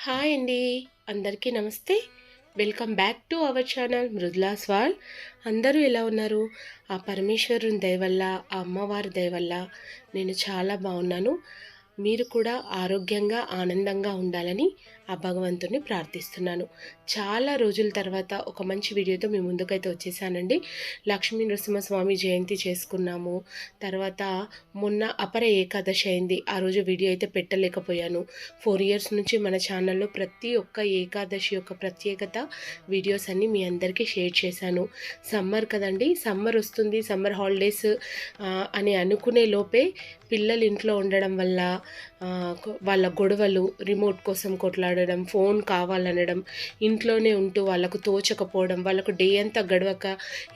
Hi అండి. అందరికీ namaste. Welcome back to our channel Mridula స్వాల్. అందరూ ఎలా ఉన్నారు? ఆ పరమేశ్వరుని దయవల్ల ఆ అమ్మవారి దయవల్ల నేను చాలా బాగున్నాను. మీరు కూడా ఆరోగ్యంగా ఆనందంగా ఉండాలని ఆ భగవంతుని ప్రార్థిస్తున్నాను. చాలా రోజుల తర్వాత ఒక మంచి వీడియోతో మీ ముందుకైతే వచ్చేసానండి. లక్ష్మీ నరసింహస్వామి జయంతి చేసుకున్నాము. తర్వాత మొన్న అపర ఏకాదశి అయింది. ఆ రోజు వీడియో అయితే పెట్టలేకపోయాను. ఫోర్ ఇయర్స్ నుంచి మన ఛానల్లో ప్రతి ఒక్క ఏకాదశి యొక్క ప్రత్యేకత వీడియోస్ అన్నీ మీ అందరికీ షేర్ చేశాను. సమ్మర్ కదండి సమ్మర్ వస్తుంది సమ్మర్ హాలిడేస్ అని అనుకునే లోపే పిల్లలు ఇంట్లో ఉండడం వల్ల వాళ్ళ గొడవలు రిమోట్ కోసం కొట్లాడడం ఫోన్ కావాలనడం ఇంట్లోనే ఉంటూ వాళ్ళకు తోచకపోవడం వాళ్ళకు డే అంతా గడవక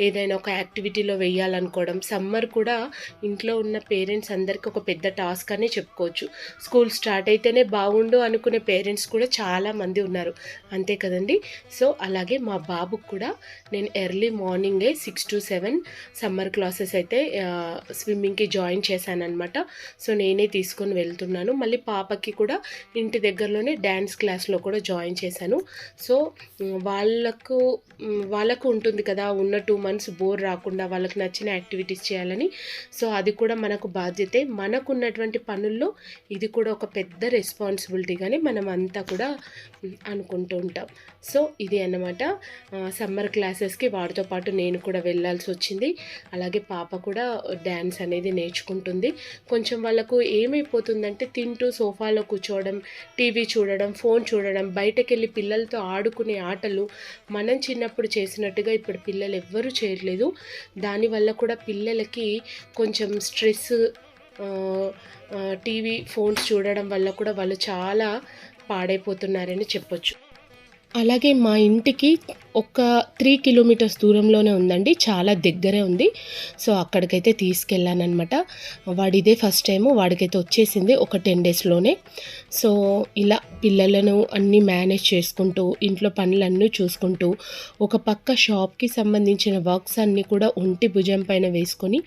ఏదైనా ఒక యాక్టివిటీలో వెయ్యాలనుకోవడం సమ్మర్ కూడా ఇంట్లో ఉన్న పేరెంట్స్ అందరికీ ఒక పెద్ద టాస్క్ అనే చెప్పుకోవచ్చు. స్కూల్ స్టార్ట్ అయితేనే బాగుండు అనుకునే పేరెంట్స్ కూడా చాలా మంది ఉన్నారు. అంతే కదండి? సో అలాగే మా బాబుకు కూడా నేను ఎర్లీ మార్నింగే six to seven summer classes అయితే స్విమ్మింగ్కి జాయిన్ చేశానన్నమాట. సో నేనే తీసుకొని వెళ్తున్నాను. మళ్ళీ పాపకి కూడా ఇంటి దగ్గరలోనే డ్యాన్స్ క్లాస్లో కూడా జాయిన్ చేశాను. సో వాళ్ళకు వాళ్ళకు ఉంటుంది కదా ఉన్న టూ మంత్స్ బోర్ రాకుండా వాళ్ళకి నచ్చిన యాక్టివిటీస్ చేయాలని. సో అది కూడా మనకు బాధ్యతే. మనకున్నటువంటి పనుల్లో ఇది కూడా ఒక పెద్ద రెస్పాన్సిబిలిటీగానే మనం అంతా కూడా అనుకుంటూ ఉంటాం. సో ఇది అన్నమాట. సమ్మర్ క్లాసెస్కి వాడితో పాటు నేను కూడా వెళ్ళాల్సి వచ్చింది. అలాగే పాప కూడా డ్యాన్స్ అనేది నేర్చుకుంటుంది. కొంచెం వాళ్ళకు ఏమైపోతుందంటే తింటూ సోఫాలో కూర్చోవడం టీవీ చూడడం ఫోన్ చూడడం బయటకెళ్ళి పిల్లలతో ఆడుకునే ఆటలు మనం చిన్నప్పుడు చేసినట్టుగా ఇప్పుడు పిల్లలు ఎవ్వరూ చేయట్లేదు. దానివల్ల కూడా పిల్లలకి కొంచెం స్ట్రెస్ టీవీ ఫోన్స్ చూడడం వల్ల కూడా వాళ్ళు చాలా పాడైపోతున్నారని చెప్పొచ్చు. అలాగే మా ఇంటికి ఒక త్రీ కిలోమీటర్స్ దూరంలోనే ఉందండి. చాలా దగ్గరే ఉంది. సో అక్కడికైతే తీసుకెళ్ళానమాట వాడిదే ఫస్ట్ టైము వాడికైతే వచ్చేసింది ఒక టెన్ డేస్లోనే సో ఇలా పిల్లలను అన్నీ మేనేజ్ చేసుకుంటూ ఇంట్లో పనులన్నీ చూసుకుంటూ ఒక పక్క షాప్కి సంబంధించిన వర్క్స్ అన్నీ కూడా ఒంటి భుజం పైన వేసుకొని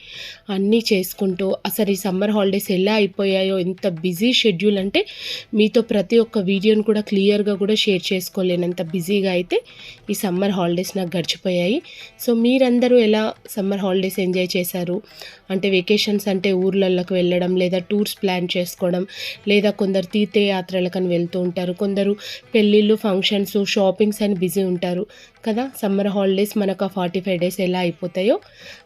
అన్నీ చేసుకుంటూ అసలు ఈ సమ్మర్ హాలిడేస్ ఎలా అయిపోయాయో ఎంత బిజీ షెడ్యూల్ అంటే మీతో ప్రతి ఒక్క వీడియోని కూడా క్లియర్గా కూడా షేర్ చేసుకోలేనంత బిజీగా అయితే ఈ సమ్మర్ సమ్మర్ హాలిడేస్ నాకు గడిచిపోయాయి. సో మీరందరూ ఎలా సమ్మర్ హాలిడేస్ ఎంజాయ్ చేశారు? అంటే వెకేషన్స్ అంటే ఊర్లలోకి వెళ్ళడం లేదా టూర్స్ ప్లాన్ చేసుకోవడం లేదా కొందరు తీర్థయాత్రలకని వెళ్తూ ఉంటారు. కొందరు పెళ్ళిళ్ళు ఫంక్షన్స్ షాపింగ్స్ అని బిజీ ఉంటారు కదా. సమ్మర్ హాలిడేస్ మనకు ఆ ఫార్టీ ఫైవ్ డేస్ ఎలా అయిపోతాయో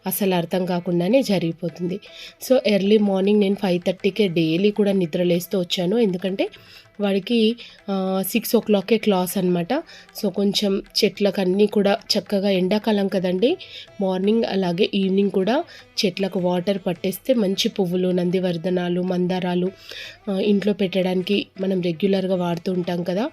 అసలు అర్థం కాకుండానే జరిగిపోతుంది. సో ఎర్లీ మార్నింగ్ నేను ఫైవ్ థర్టీకే డైలీ కూడా నిద్రలేస్తూ వచ్చాను. ఎందుకంటే వాడికి సిక్స్ ఓ క్లాక్కే క్లాస్ అనమాట సో కొంచెం చెట్లకు అన్నీ కూడా చక్కగా ఎండాకాలం కదండి. మార్నింగ్ అలాగే ఈవినింగ్ కూడా చెట్లకు వాటర్ పట్టేస్తే మంచి పువ్వులు నందివర్ధనాలు మందారాలు ఇంట్లో పెట్టడానికి మనం రెగ్యులర్గా వాడుతూ ఉంటాం కదా.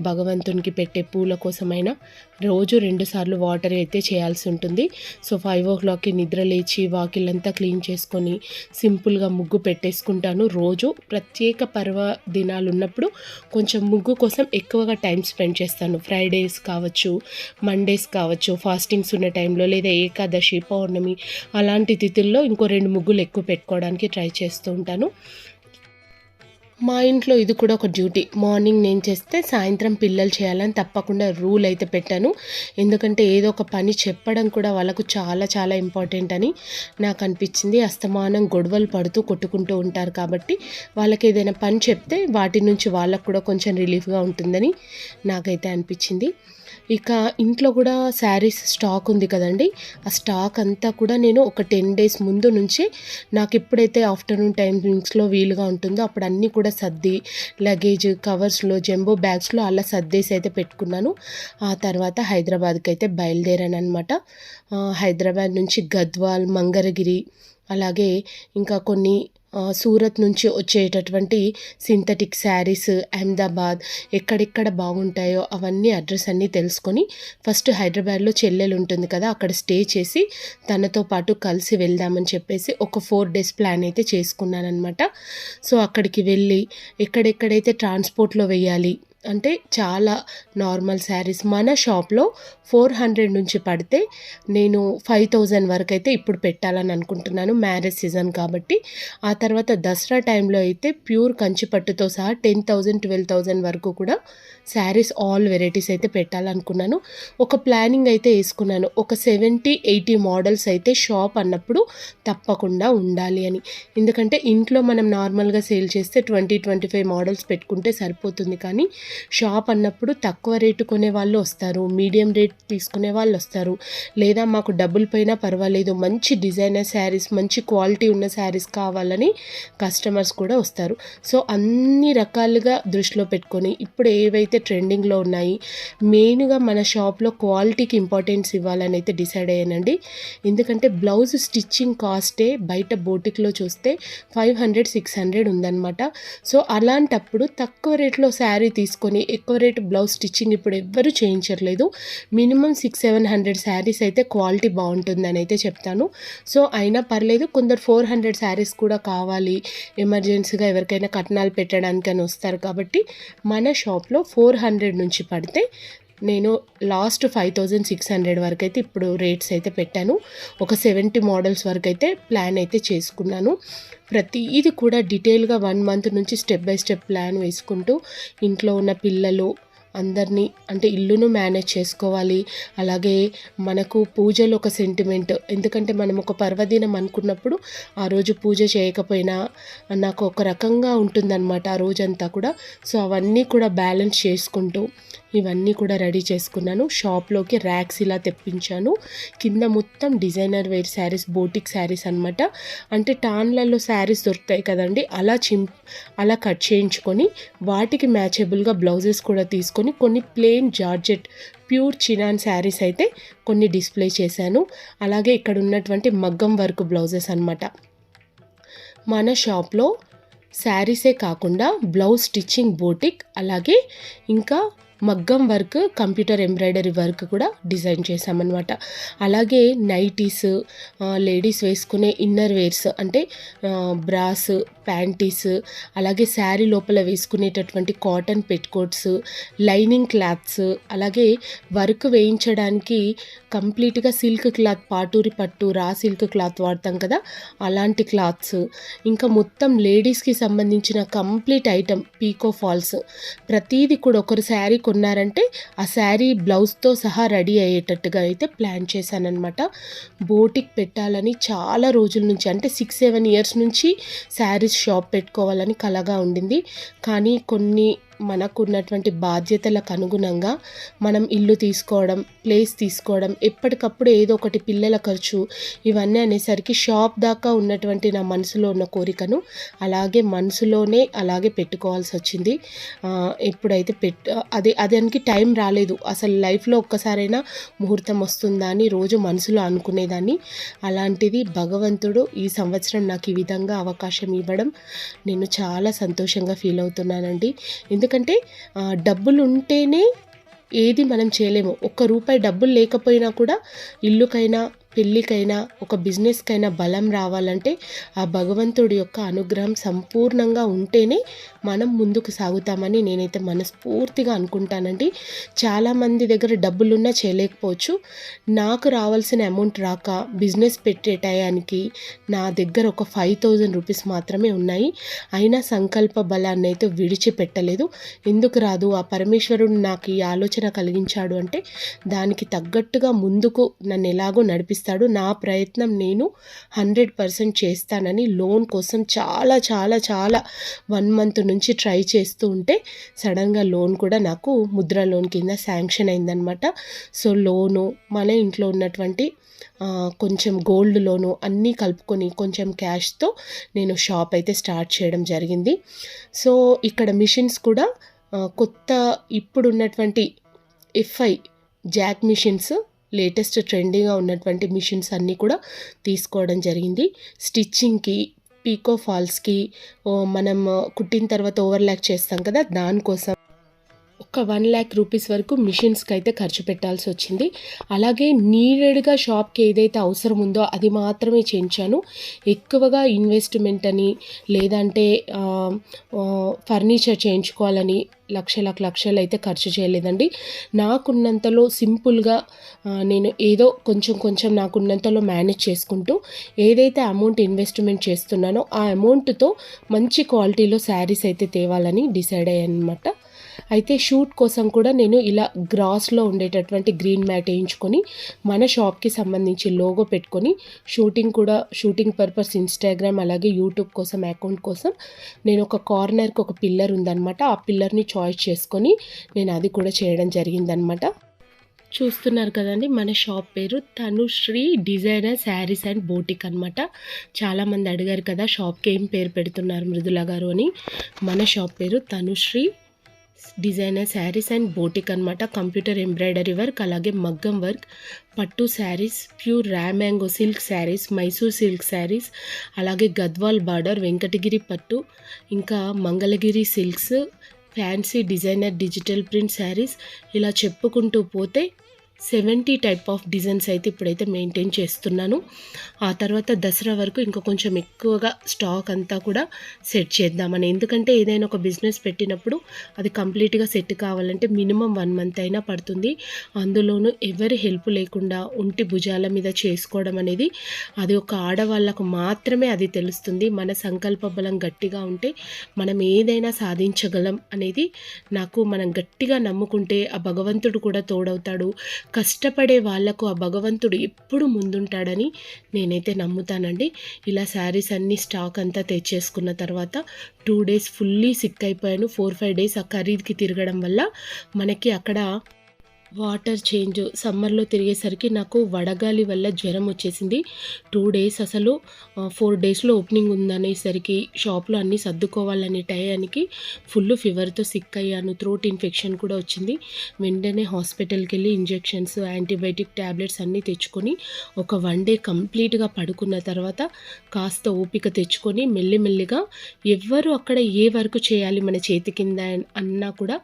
భగవంతునికి పెట్టే పూల కోసమైనా రోజు రెండుసార్లు వాటర్ అయితే చేయాల్సి ఉంటుంది. సో ఫైవ్ ఓ క్లాక్కి నిద్ర లేచి వాకిళ్ళంతా క్లీన్ చేసుకొని సింపుల్గా ముగ్గు పెట్టేసుకుంటాను. రోజు ప్రత్యేక పర్వ దినాలు ఉన్నప్పుడు కొంచెం ముగ్గు కోసం ఎక్కువగా టైం స్పెండ్ చేస్తాను. ఫ్రైడేస్ కావచ్చు మండేస్ కావచ్చు ఫాస్టింగ్స్ ఉన్న టైంలో లేదా ఏకాదశి పౌర్ణమి అలాంటి తిథుల్లో ఇంకో రెండు ముగ్గులు ఎక్కువ పెట్టుకోవడానికి ట్రై చేస్తూ ఉంటాను. మా ఇంట్లో ఇది కూడా ఒక డ్యూటీ. మార్నింగ్ నేను చేస్తే సాయంత్రం పిల్లలు చేయాలని తప్పకుండా రూల్ అయితే పెట్టాను. ఎందుకంటే ఏదో ఒక పని చెప్పడం కూడా వాళ్ళకు చాలా చాలా ఇంపార్టెంట్ అని నాకు అనిపించింది. అస్తమానం గొడవలు పడుతూ కొట్టుకుంటూ ఉంటారు కాబట్టి వాళ్ళకి ఏదైనా పని చెప్తే వాటి నుంచి వాళ్ళకు కూడా కొంచెం రిలీఫ్గా ఉంటుందని నాకైతే అనిపించింది. ఇక ఇంట్లో కూడా శారీస్ స్టాక్ ఉంది కదండి. ఆ స్టాక్ అంతా కూడా నేను ఒక టెన్ డేస్ ముందు నుంచి నాకు ఎప్పుడైతే ఆఫ్టర్నూన్ టైమింగ్స్లో వీలుగా ఉంటుందో అప్పుడు అన్నీ కూడా సర్ది లగేజ్ కవర్స్లో జంబో బ్యాగ్స్లో అలా సర్దేసి అయితే పెట్టుకున్నాను. ఆ తర్వాత హైదరాబాద్కి అయితే బయలుదేరాను అనమాట హైదరాబాద్ నుంచి గద్వాల్ మంగరగిరి అలాగే ఇంకా కొన్ని సూరత్ నుంచి వచ్చేటటువంటి సింథటిక్ శారీస్ అహ్మదాబాద్ ఎక్కడెక్కడ బాగుంటాయో అవన్నీ అడ్రస్ అన్నీ తెలుసుకొని ఫస్ట్ హైదరాబాద్లో చెల్లెలు ఉంటుంది కదా అక్కడ స్టే చేసి తనతో పాటు కలిసి వెళ్దామని చెప్పేసి ఒక ఫోర్ డేస్ ప్లాన్ అయితే చేసుకున్నానమాట సో అక్కడికి వెళ్ళి ఎక్కడెక్కడైతే ట్రాన్స్పోర్ట్లో వేయాలి అంటే చాలా నార్మల్ శారీస్ మన షాప్లో ఫోర్ హండ్రెడ్ నుంచి పడితే నేను ఫైవ్ థౌజండ్ వరకు అయితే ఇప్పుడు పెట్టాలని అనుకుంటున్నాను. మ్యారేజ్ సీజన్ కాబట్టి. ఆ తర్వాత దసరా టైంలో అయితే ప్యూర్ కంచిపట్టుతో సహా టెన్ థౌజండ్ ట్వెల్వ్ థౌజండ్ వరకు కూడా శారీస్ ఆల్ వెరైటీస్ అయితే పెట్టాలనుకున్నాను. ఒక ప్లానింగ్ అయితే వేసుకున్నాను. ఒక సెవెంటీ ఎయిటీ మోడల్స్ అయితే షాప్ అన్నప్పుడు తప్పకుండా ఉండాలి అని. ఎందుకంటే ఇంట్లో మనం నార్మల్గా సేల్ చేస్తే ట్వంటీ ట్వంటీ ఫైవ్ మోడల్స్ పెట్టుకుంటే సరిపోతుంది కానీ షాప్ అన్నప్పుడు తక్కువ రేటు కొనే వాళ్ళు వస్తారు మీడియం రేట్ తీసుకునే వాళ్ళు వస్తారు. లేదా మాకు డబ్బులు పైన పర్వాలేదు మంచి డిజైనర్ శారీస్ మంచి క్వాలిటీ ఉన్న శారీస్ కావాలని కస్టమర్స్ కూడా వస్తారు. సో అన్ని రకాలుగా దృష్టిలో పెట్టుకొని ఇప్పుడు ఏవైతే అయితే ట్రెండింగ్లో ఉన్నాయి. మెయిన్గా మన షాప్లో క్వాలిటీకి ఇంపార్టెన్స్ ఇవ్వాలని అయితే డిసైడ్ అయ్యానండి. ఎందుకంటే బ్లౌజ్ స్టిచ్చింగ్ కాస్టే బయట బోటిక్లో చూస్తే ఫైవ్ హండ్రెడ్ సిక్స్ హండ్రెడ్ ఉందన్నమాట. సో అలాంటప్పుడు తక్కువ రేట్లో శారీ తీసుకొని ఎక్కువ రేట్ బ్లౌజ్ స్టిచ్చింగ్ ఇప్పుడు ఎవ్వరూ చేయించట్లేదు. Minimum six seven hundred saris అయితే క్వాలిటీ బాగుంటుందని అయితే చెప్తాను. సో అయినా పర్లేదు కొందరు ఫోర్ హండ్రెడ్ శారీస్ కూడా కావాలి ఎమర్జెన్సీగా ఎవరికైనా కట్నాలు పెట్టడానికి అని వస్తారు. కాబట్టి మన షాప్లో ఫోర్ ఫోర్ హండ్రెడ్ నుంచి పడితే నేను last five thousand six hundred వరకు అయితే ఇప్పుడు రేట్స్ అయితే పెట్టాను. ఒక సెవెంటీ మోడల్స్ వరకు అయితే ప్లాన్ అయితే చేసుకున్నాను. ప్రతి ఇది కూడా డీటెయిల్గా వన్ మంత్ నుంచి స్టెప్ బై స్టెప్ ప్లాన్ వేసుకుంటూ ఇంట్లో ఉన్న పిల్లలు అందరినీ అంటే ఇల్లును మేనేజ్ చేసుకోవాలి. అలాగే మనకు పూజలు ఒక సెంటిమెంట్ ఎందుకంటే మనం ఒక పర్వదినం అనుకున్నప్పుడు ఆ రోజు పూజ చేయకపోయినా నాకు ఒక రకంగా ఉంటుందన్నమాట ఆ రోజంతా కూడా. సో అవన్నీ కూడా బ్యాలెన్స్ చేసుకుంటూ ఇవన్నీ కూడా రెడీ చేసుకున్నాను. షాప్లోకి ర్యాక్స్ ఇలా తెప్పించాను. కింద మొత్తం designer wear saris boutique saris అనమాట అంటే టాన్లలో శారీస్ దొరుకుతాయి కదండి అలా చిం అలా కట్ చేయించుకొని వాటికి మ్యాచబుల్గా బ్లౌజెస్ కూడా తీసుకొని కొన్ని plain georgette pure chinon saris అయితే కొన్ని డిస్ప్లే చేశాను. అలాగే ఇక్కడ ఉన్నటువంటి మగ్గం వర్క్ బ్లౌజెస్ అనమాట మన షాప్లో శారీసే కాకుండా బ్లౌజ్ స్టిచ్చింగ్ బోటిక్ అలాగే ఇంకా మగ్గం వర్క్ కంప్యూటర్ ఎంబ్రాయిడరీ వర్క్ కూడా డిజైన్ చేశామన్నమాట. అలాగే నైటీస్ లేడీస్ వేసుకునే ఇన్నర్ వేర్స్ అంటే బ్రాస్ ప్యాంటీస్ అలాగే శారీ లోపల వేసుకునేటటువంటి కాటన్ పెట్కోట్స్ లైనింగ్ క్లాత్స్ అలాగే వర్క్ వేయించడానికి కంప్లీట్గా సిల్క్ క్లాత్ పాటూరి పట్టు రా సిల్క్ క్లాత్ వాడతాం కదా అలాంటి క్లాత్స్. ఇంకా మొత్తం లేడీస్కి సంబంధించిన కంప్లీట్ ఐటమ్ పీకో ఫాల్స్. ప్రతీది కూడా ఒకరు శారీ కొన్నారంటే ఆ శారీ బ్లౌజ్తో సహా రెడీ అయ్యేటట్టుగా అయితే ప్లాన్ చేశానమాట బోటిక్ పెట్టాలని చాలా రోజుల నుంచి అంటే సిక్స్ సెవెన్ ఇయర్స్ నుంచి శారీస్ షాప్ పెట్టుకోవాలని కలగా ఉండింది. కానీ కొన్ని మనకున్నటువంటి బాధ్యతలకు అనుగుణంగా మనం ఇల్లు తీసుకోవడం ప్లేస్ తీసుకోవడం ఎప్పటికప్పుడు ఏదో ఒకటి పిల్లల ఖర్చు ఇవన్నీ అనేసరికి షాప్ దాకా ఉన్నటువంటి నా మనసులో ఉన్న కోరికను అలాగే మనసులోనే అలాగే పెట్టుకోవాల్సి వచ్చింది. ఎప్పుడైతే పెట్ అది అదానికి టైం రాలేదు. అసలు లైఫ్లో ఒక్కసారైనా ముహూర్తం వస్తుందా అని రోజు మనసులో అనుకునేదాన్ని. అలాంటిది భగవంతుడు ఈ సంవత్సరం నాకు ఈ విధంగా అవకాశం ఇవ్వడం నేను చాలా సంతోషంగా ఫీల్ అవుతున్నానండి. ఎందుకంటే డబ్బులు ఉంటేనే ఏది మనం చేయలేము. ఒక్క రూపాయి డబ్బులు లేకపోయినా కూడా ఇల్లుకైనా పెళ్ళికైనా ఒక బిజినెస్కైనా బలం రావాలంటే ఆ భగవంతుడి యొక్క అనుగ్రహం సంపూర్ణంగా ఉంటేనే మనం ముందుకు సాగుతామని నేనైతే మనస్ఫూర్తిగా అనుకుంటానండి. చాలామంది దగ్గర డబ్బులున్నా చేయలేకపోవచ్చు. నాకు రావాల్సిన అమౌంట్ రాక బిజినెస్ పెట్టే టయానికి నా దగ్గర ఒక ఫైవ్ థౌజండ్ రూపీస్ మాత్రమే ఉన్నాయి. అయినా సంకల్ప బలాన్ని అయితే విడిచిపెట్టలేదు. ఎందుకు రాదు? ఆ పరమేశ్వరుడు నాకు ఈ ఆలోచన కలిగించాడు అంటే దానికి తగ్గట్టుగా ముందుకు నన్ను ఎలాగో నడిపిస్తాను ఇస్తాడు నా ప్రయత్నం నేను హండ్రెడ్ పర్సెంట్ చేస్తానని లోన్ కోసం చాలా చాలా చాలా వన్ మంత్ నుంచి ట్రై చేస్తూ ఉంటే సడన్గా లోన్ కూడా నాకు ముద్ర లోన్ కింద శాంక్షన్ అయిందనమాట సో లోను మన ఇంట్లో ఉన్నటువంటి కొంచెం గోల్డ్ లోను అన్నీ కలుపుకొని కొంచెం క్యాష్తో నేను షాప్ అయితే స్టార్ట్ చేయడం జరిగింది. సో ఇక్కడ మిషన్స్ కూడా కొత్త ఇప్పుడున్నటువంటి ఎఫ్ఐ జాక్ మిషన్స్ లేటెస్ట్ ట్రెండింగ్గా ఉన్నటువంటి మిషన్స్ అన్నీ కూడా తీసుకోవడం జరిగింది. స్టిచ్చింగ్కి పీకో ఫాల్స్కి మనం కుట్టిన తర్వాత ఓవర్లాక్ చేస్తాం కదా దానికోసం ఒక వన్ ల్యాక్ రూపీస్ వరకు మిషన్స్కి అయితే ఖర్చు పెట్టాల్సి వచ్చింది. అలాగే నీడెడ్గా షాప్కి ఏదైతే అవసరం ఉందో అది మాత్రమే చేయించాను. ఎక్కువగా ఇన్వెస్ట్మెంట్ అని లేదంటే ఫర్నిచర్ చేయించుకోవాలని లక్షలకు లక్షలు అయితే ఖర్చు చేయలేదండి. నాకున్నంతలో సింపుల్గా నేను ఏదో కొంచెం కొంచెం నాకున్నంతలో మేనేజ్ చేసుకుంటూ ఏదైతే అమౌంట్ ఇన్వెస్ట్మెంట్ చేస్తున్నానో ఆ అమౌంట్తో మంచి క్వాలిటీలో శారీస్ అయితే తేవాలని డిసైడ్ అయ్యాను అనమాట అయితే షూట్ కోసం కూడా నేను ఇలా గ్రాస్లో ఉండేటటువంటి గ్రీన్ మ్యాట్ వేయించుకొని మన షాప్కి సంబంధించి లోగో పెట్టుకొని షూటింగ్ కూడా షూటింగ్ పర్పస్ ఇన్స్టాగ్రామ్ అలాగే యూట్యూబ్ కోసం అకౌంట్ కోసం నేను ఒక కార్నర్కి ఒక పిల్లర్ ఉందన్నమాట. ఆ పిల్లర్ని చాయిస్ చేసుకొని నేను అది కూడా చేయడం జరిగిందనమాట చూస్తున్నారు కదండి మన షాప్ పేరు Tanushree designer saris and boutique అనమాట చాలామంది అడిగారు కదా షాప్కి ఏం పేరు పెడుతున్నారు మృదుల గారు అని. మన షాప్ పేరు Tanushree designer saris and boutique అనమాట కంప్యూటర్ ఎంబ్రాయిడరీ వర్క్ అలాగే మగ్గం వర్క్ పట్టు saris pure raw mango silk saris Mysore silk saris అలాగే గద్వాల్ బార్డర్ వెంకటగిరి పట్టు ఇంకా Mangalagiri silks fancy designer digital print saris ఇలా చెప్పుకుంటూ పోతే సెవెంటీ టైప్ ఆఫ్ డిజైన్స్ అయితే ఇప్పుడైతే మెయింటైన్ చేస్తున్నాను. ఆ తర్వాత దసరా వరకు ఇంకా కొంచెం ఎక్కువగా స్టాక్ అంతా కూడా సెట్ చేద్దామని. ఎందుకంటే ఏదైనా ఒక బిజినెస్ పెట్టినప్పుడు అది కంప్లీట్గా సెట్ కావాలంటే మినిమం వన్ మంత్ అయినా పడుతుంది. అందులోనూ ఎవరి హెల్ప్ లేకుండా ఒంటి భుజాల మీద చేసుకోవడం అనేది అది ఒక ఆడవాళ్ళకు మాత్రమే అది తెలుస్తుంది. మన సంకల్ప బలం గట్టిగా ఉంటే మనం ఏదైనా సాధించగలం అనేది నాకు మనం గట్టిగా నమ్ముకుంటే ఆ భగవంతుడు కూడా తోడవుతాడు. కష్టపడే వాళ్ళకు ఆ భగవంతుడు ఎప్పుడు ముందుంటాడని నేనైతే నమ్ముతానండి. ఇలా శారీస్ అన్నీ స్టాక్ అంతా తెచ్చేసుకున్న తర్వాత టూ డేస్ ఫుల్లీ సిక్ అయిపోయాను. ఫోర్ ఫైవ్ డేస్ ఆ ఖరీదుకి తిరగడం వల్ల మనకి అక్కడ వాటర్ చేంజ్ సమ్మర్లో తిరిగేసరికి నాకు వడగాలి వల్ల జ్వరం వచ్చేసింది. టూ డేస్ అసలు ఫోర్ డేస్లో ఓపెనింగ్ ఉందనేసరికి షాప్లో అన్నీ సర్దుకోవాలనే టయానికి ఫుల్ ఫీవర్తో సిక్ అయ్యాను. థ్రోట్ ఇన్ఫెక్షన్ కూడా వచ్చింది. వెంటనే హాస్పిటల్కి వెళ్ళి ఇంజెక్షన్స్ యాంటీబయాటిక్ ట్యాబ్లెట్స్ అన్నీ తెచ్చుకొని ఒక వన్ డే కంప్లీట్గా పడుకున్న తర్వాత కాస్త ఓపిక తెచ్చుకొని మెల్లిమెల్లిగా ఎవ్వరు అక్కడ ఏ వర్క్ చేయాలి మన చేతి కింద అన్నా కూడా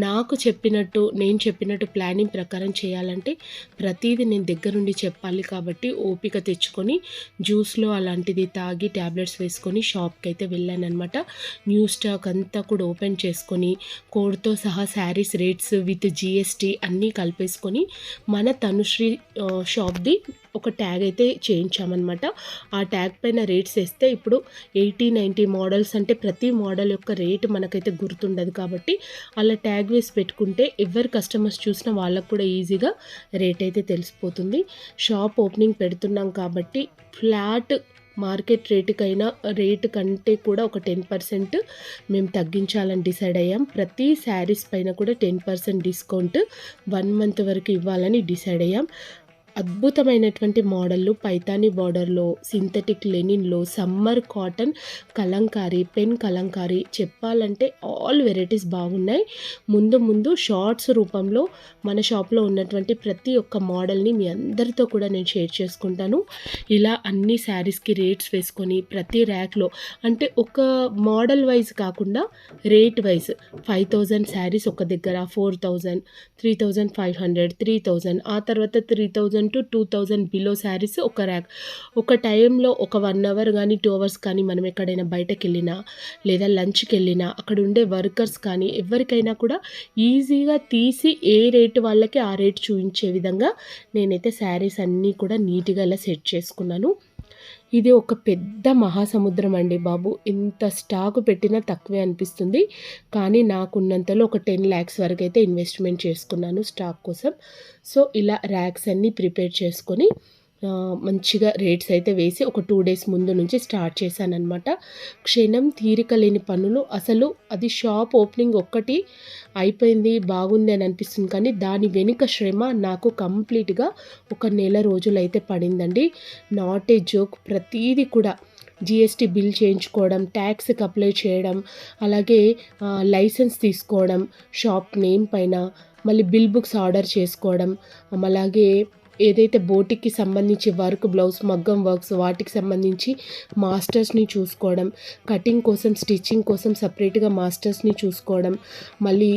నాకు చెప్పినట్టు నేను చెప్పినట్టు ప్లాన్ ప్లానింగ్ ప్రకారం చేయాలంటే ప్రతిదీ నేను దగ్గరుండి చెప్పాలి కాబట్టి ఓపిక తెచ్చుకొని జ్యూస్లో అలాంటిది తాగి ట్యాబ్లెట్స్ వేసుకొని షాప్కి అయితే వెళ్ళాను అనమాట న్యూ స్టాక్ అంతా కూడా ఓపెన్ చేసుకొని కోడ్తో సహా శారీస్ రేట్స్ విత్ జిఎస్టీ అన్నీ కలిపేసుకొని మన తనుశ్రీ షాప్ది ఒక ట్యాగ్ అయితే చేయించామన్నమాట. ఆ ట్యాగ్ పైన రేట్స్ వేస్తే ఇప్పుడు ఎయిటీ నైంటీ మోడల్స్ అంటే ప్రతి మోడల్ యొక్క రేట్ మనకైతే గుర్తుండదు కాబట్టి అలా ట్యాగ్ వేసి పెట్టుకుంటే ఎవరు కస్టమర్స్ చూసినా వాళ్ళకు కూడా ఈజీగా రేట్ అయితే తెలిసిపోతుంది. షాప్ ఓపెనింగ్ పెడుతున్నాం కాబట్టి ఫ్లాట్ మార్కెట్ రేటుకైనా రేటు కంటే కూడా ఒక టెన్ పర్సెంట్ మేము తగ్గించాలని డిసైడ్ అయ్యాం. ప్రతి శారీస్ పైన కూడా ten percent discount one month వరకు ఇవ్వాలని డిసైడ్ అయ్యాం. అద్భుతమైనటువంటి మోడళ్ళు. పైతాని బార్డర్లో synthetic లెనిన్లో summer cotton Kalamkari pen Kalamkari చెప్పాలంటే ఆల్ వెరైటీస్ బాగున్నాయి. ముందు ముందు షార్ట్స్ రూపంలో మన షాప్లో ఉన్నటువంటి ప్రతి ఒక్క మోడల్ని మీ అందరితో కూడా నేను షేర్ చేసుకుంటాను. ఇలా అన్ని శారీస్కి రేట్స్ వేసుకొని ప్రతి ర్యాక్లో అంటే ఒక మోడల్ వైజ్ కాకుండా rate wise five thousand saris ఒక దగ్గర four thousand three thousand five hundred three thousand ఆ తర్వాత three thousand thousand to two thousand below saris ఒక ర్యాక్ ఒక టైంలో ఒక వన్ అవర్ కానీ టూ అవర్స్ కానీ మనం ఎక్కడైనా బయటకు వెళ్ళినా లేదా లంచ్కి వెళ్ళినా అక్కడ ఉండే వర్కర్స్ కానీ ఎవరికైనా కూడా ఈజీగా తీసి ఏ రేటు వాళ్ళకి ఆ రేటు చూపించే విధంగా నేనైతే శారీస్ అన్నీ కూడా నీట్గా ఇలా సెట్ చేసుకున్నాను. ఇది ఒక పెద్ద మహాసముద్రం అండి బాబు. ఇంత స్టాక్ పెట్టినా తక్కువే అనిపిస్తుంది. కానీ నాకున్నంతలో ఒక టెన్ ల్యాక్స్ వరకు అయితే ఇన్వెస్ట్మెంట్ చేసుకున్నాను స్టాక్ కోసం. సో ఇలా ర్యాక్స్ అన్నీ ప్రిపేర్ చేసుకొని మంచిగా రేట్స్ అయితే వేసి ఒక టూ డేస్ ముందు నుంచి స్టార్ట్ చేశానమాట క్షణం తీరిక లేని పనులు. అసలు అది షాప్ ఓపెనింగ్ ఒక్కటి అయిపోయింది బాగుంది అని అనిపిస్తుంది కానీ దాని వెనుక శ్రమ నాకు కంప్లీట్గా ఒక నెల రోజులు అయితే పడిందండి. Not a joke. ప్రతీది కూడా. జిఎస్టీ బిల్ చేయించుకోవడం ట్యాక్స్కి అప్లై చేయడం అలాగే లైసెన్స్ తీసుకోవడం షాప్ నేమ్ పైన మళ్ళీ బిల్ బుక్స్ ఆర్డర్ చేసుకోవడం అలాగే ఏదైతే బోటిక్కి సంబంధించి వర్క్ బ్లౌజ్ మగ్గం వర్క్స్ వాటికి సంబంధించి మాస్టర్స్ని చూసుకోవడం కటింగ్ కోసం స్టిచ్చింగ్ కోసం సపరేట్గా మాస్టర్స్ని చూసుకోవడం మళ్ళీ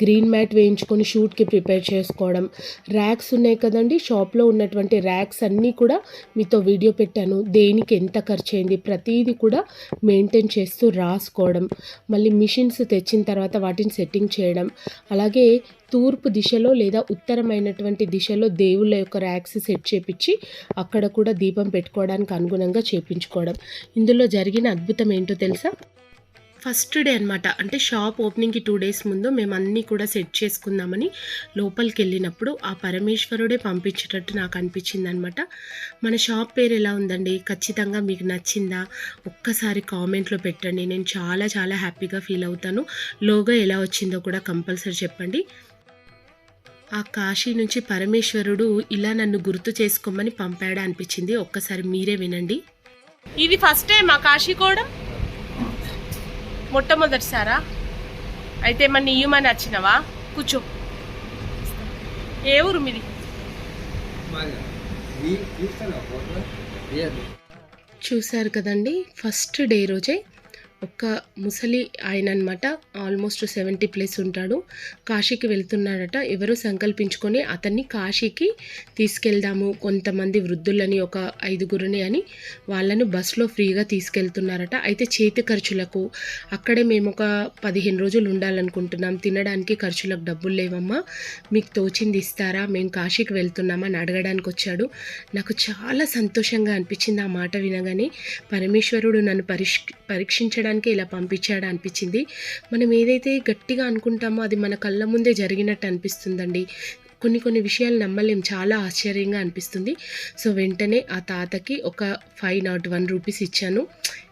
గ్రీన్ మ్యాట్ వేయించుకొని షూట్కి ప్రిపేర్ చేసుకోవడం. ర్యాక్స్ ఉన్నాయి కదండి షాప్లో ఉన్నటువంటి ర్యాక్స్ అన్నీ కూడా మీతో వీడియో పెట్టాను. దేనికి ఎంత ఖర్చు అయింది ప్రతిదీ కూడా మెయింటైన్ చేస్తూ రాసుకోవడం. మళ్ళీ మిషన్స్ తెచ్చిన తర్వాత వాటిని సెట్టింగ్ చేయడం. అలాగే తూర్పు దిశలో లేదా ఉత్తరమైనటువంటి దిశలో దేవుళ్ళ యొక్క ర్యాక్స్ సెట్ చేపించి అక్కడ కూడా దీపం పెట్టుకోవడానికి అనుగుణంగా చేపించుకోవడం. ఇందులో జరిగిన అద్భుతం ఏంటో తెలుసా? ఫస్ట్ డే అనమాట అంటే షాప్ ఓపెనింగ్కి టూ డేస్ ముందు మేము అన్నీ కూడా సెట్ చేసుకుందామని లోపలికి వెళ్ళినప్పుడు ఆ పరమేశ్వరుడే పంపించేటట్టు నాకు అనిపించింది అనమాట మన షాప్ పేరు ఎలా ఉందండి? ఖచ్చితంగా మీకు నచ్చిందా? ఒక్కసారి కామెంట్లో పెట్టండి. నేను చాలా చాలా హ్యాపీగా ఫీల్ అవుతాను. లోగో ఎలా వచ్చిందో కూడా కంపల్సరీ చెప్పండి. ఆ కాశీ నుంచి పరమేశ్వరుడు ఇలా నన్ను గుర్తు చేసుకోమని పంపాడా అనిపించింది. ఒక్కసారి మీరే వినండి. ఇది ఫస్ట్ టైం ఆ కూడా మొట్టమొదటిసారా? అయితే మన ఇయ్యమని వచ్చినవా కూర్చో. ఏ ఊరు మీది? చూశారు కదండి ఫస్ట్ డే రోజే ఒక్క ముసలి ఆయన అనమాట ఆల్మోస్ట్ సెవెంటీ ప్లస్ ఉంటాడు. కాశీకి వెళ్తున్నాడట. ఎవరో సంకల్పించుకొని అతన్ని కాశీకి తీసుకెళ్దాము. కొంతమంది వృద్ధులని ఒక ఐదుగురిని అని వాళ్ళను బస్సులో ఫ్రీగా తీసుకెళ్తున్నారట. అయితే చేతి ఖర్చులకు అక్కడే మేము ఒక పదిహేను రోజులు ఉండాలనుకుంటున్నాం. తినడానికి ఖర్చులకు డబ్బులు లేవమ్మా. మీకు తోచింది ఇస్తారా? మేము కాశీకి వెళ్తున్నామని అడగడానికి వచ్చాడు నాకు చాలా సంతోషంగా అనిపించింది ఆ మాట వినగానే. పరమేశ్వరుడు నన్ను పరిష్ పరీక్షించడానికి ఇలా పంపించాడు అనిపించింది. మనం ఏదైతే గట్టిగా అనుకుంటామో అది మన కళ్ళ ముందే జరిగినట్టు అనిపిస్తుందండి. కొన్ని కొన్ని విషయాలు నమ్మలేం చాలా ఆశ్చర్యంగా అనిపిస్తుంది. సో వెంటనే ఆ తాతకి ఒక ఫైవ్ నాట్ వన్ రూపీస్ ఇచ్చాను.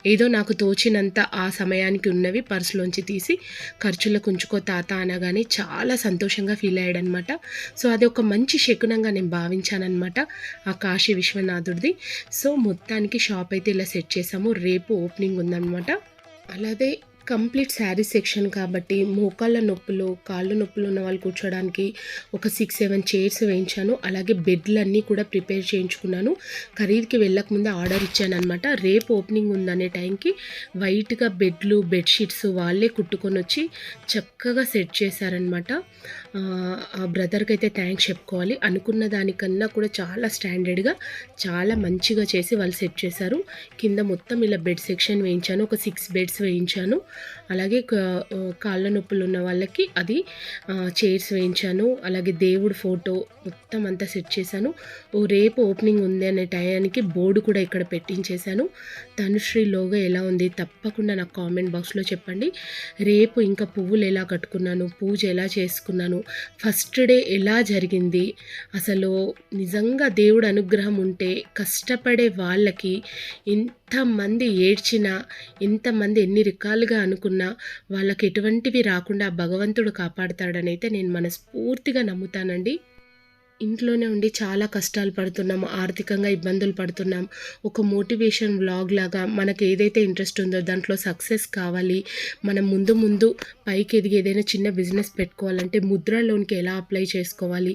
ఏదో నాకు తోచినంత ఆ సమయానికి ఉన్నవి పర్సులోంచి తీసి ఖర్చులకు ఉంచుకో తాత అనగానే చాలా సంతోషంగా ఫీల్ అయ్యాడనమాట. సో అది ఒక మంచి శకునంగా నేను భావించానమాట ఆ కాశీ విశ్వనాథుడిది. సో మొత్తానికి షాప్ అయితే ఇలా సెట్ చేసాము. రేపు ఓపెనింగ్ ఉందన్నమాట అలాగే కంప్లీట్ శారీ సెక్షన్ కాబట్టి మోకాళ్ళ నొప్పులు కాళ్ళ నొప్పులు ఉన్న వాళ్ళు కూర్చోడానికి ఒక సిక్స్ సెవెన్ చైర్స్ వేయించాను. అలాగే బెడ్లన్నీ కూడా ప్రిపేర్ చేయించుకున్నాను. ఖరీదుకి వెళ్ళకముందే ఆర్డర్ ఇచ్చాను అనమాట రేపు ఓపెనింగ్ ఉందనే టైంకి వైట్గా బెడ్లు బెడ్షీట్స్ వాళ్ళే కుట్టుకొని వచ్చి చక్కగా సెట్ చేశారనమాట ఆ బ్రదర్కి అయితే థ్యాంక్స్ చెప్పుకోవాలి. అనుకున్న దానికన్నా కూడా చాలా స్టాండర్డ్గా చాలా మంచిగా చేసి వాళ్ళు సెట్ చేశారు. కింద మొత్తం ఇలా బెడ్ సెక్షన్ వేయించాను. ఒక సిక్స్ బెడ్స్ వేయించాను. అలాగే కాళ్ళ నొప్పులు ఉన్న వాళ్ళకి అది చైర్స్ వేయించాను అలాగే దేవుడు ఫోటో మొత్తం అంతా సెట్ చేశాను. ఓ రేపు ఓపెనింగ్ ఉంది అనే టయానికి బోర్డు కూడా ఇక్కడ పెట్టించేశాను. తనుశ్రీ లోగా ఎలా ఉంది తప్పకుండా నాకు కామెంట్ బాక్స్లో చెప్పండి. రేపు ఇంకా పువ్వులు ఎలా కట్టుకున్నాను పూజ ఎలా చేసుకున్నాను ఫస్ట్ డే ఎలా జరిగింది అసలు నిజంగా దేవుడు అనుగ్రహం ఉంటే కష్టపడే వాళ్ళకి ఎంతమంది ఏడ్చినా ఎంతమంది ఎన్ని రకాలుగా అనుకున్నా వాళ్ళకి ఎటువంటివి రాకుండా భగవంతుడు కాపాడుతాడని అయితే నేను మనస్ఫూర్తిగా నమ్ముతానండి. ఇంట్లోనే ఉండి చాలా కష్టాలు పడుతున్నాము ఆర్థికంగా ఇబ్బందులు పడుతున్నాం ఒక మోటివేషన్ వ్లాగ్ లాగా మనకు ఏదైతే ఇంట్రెస్ట్ ఉందో దాంట్లో సక్సెస్ కావాలి. మనం ముందు ముందు పైకి ఎదిగి ఏదైనా చిన్న బిజినెస్ పెట్టుకోవాలంటే ముద్ర లోన్కి ఎలా అప్లై చేసుకోవాలి?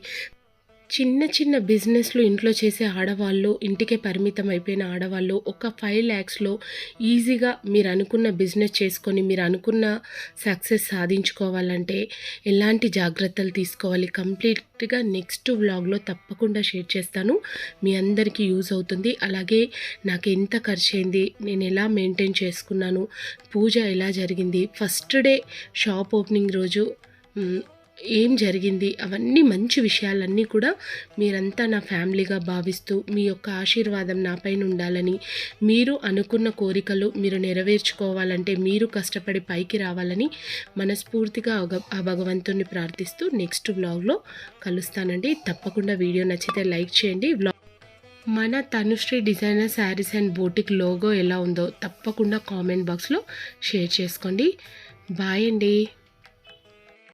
చిన్న చిన్న బిజినెస్లు ఇంట్లో చేసే ఆడవాళ్ళు ఇంటికే పరిమితం అయిపోయిన ఆడవాళ్ళు ఒక ఫైవ్ ల్యాక్స్లో ఈజీగా మీరు అనుకున్న బిజినెస్ చేసుకొని మీరు అనుకున్న సక్సెస్ సాధించుకోవాలంటే ఎలాంటి జాగ్రత్తలు తీసుకోవాలి? కంప్లీట్గా నెక్స్ట్ వ్లాగ్లో తప్పకుండా షేర్ చేస్తాను. మీ అందరికీ యూజ్ అవుతుంది. అలాగే నాకు ఎంత ఖర్చు అయింది నేను ఎలా మెయింటైన్ చేసుకున్నాను పూజ ఎలా జరిగింది? ఫస్ట్ డే షాప్ ఓపెనింగ్ రోజు ఏం జరిగింది? అవన్నీ మంచి విషయాలన్నీ కూడా మీరంతా నా ఫ్యామిలీగా భావిస్తూ మీ యొక్క ఆశీర్వాదం నాపైన ఉండాలని మీరు అనుకున్న కోరికలు మీరు నెరవేర్చుకోవాలంటే మీరు కష్టపడి పైకి రావాలని మనస్ఫూర్తిగా ఆ భగవంతుని ప్రార్థిస్తూ నెక్స్ట్ వ్లాగ్లో కలుస్తానండి. తప్పకుండా వీడియో నచ్చితే లైక్ చేయండి. వ్లాగ్ మన Tanushree designer saris and boutique logo ఎలా ఉందో తప్పకుండా కామెంట్ బాక్స్లో షేర్ చేసుకోండి. బాయ్ అండి.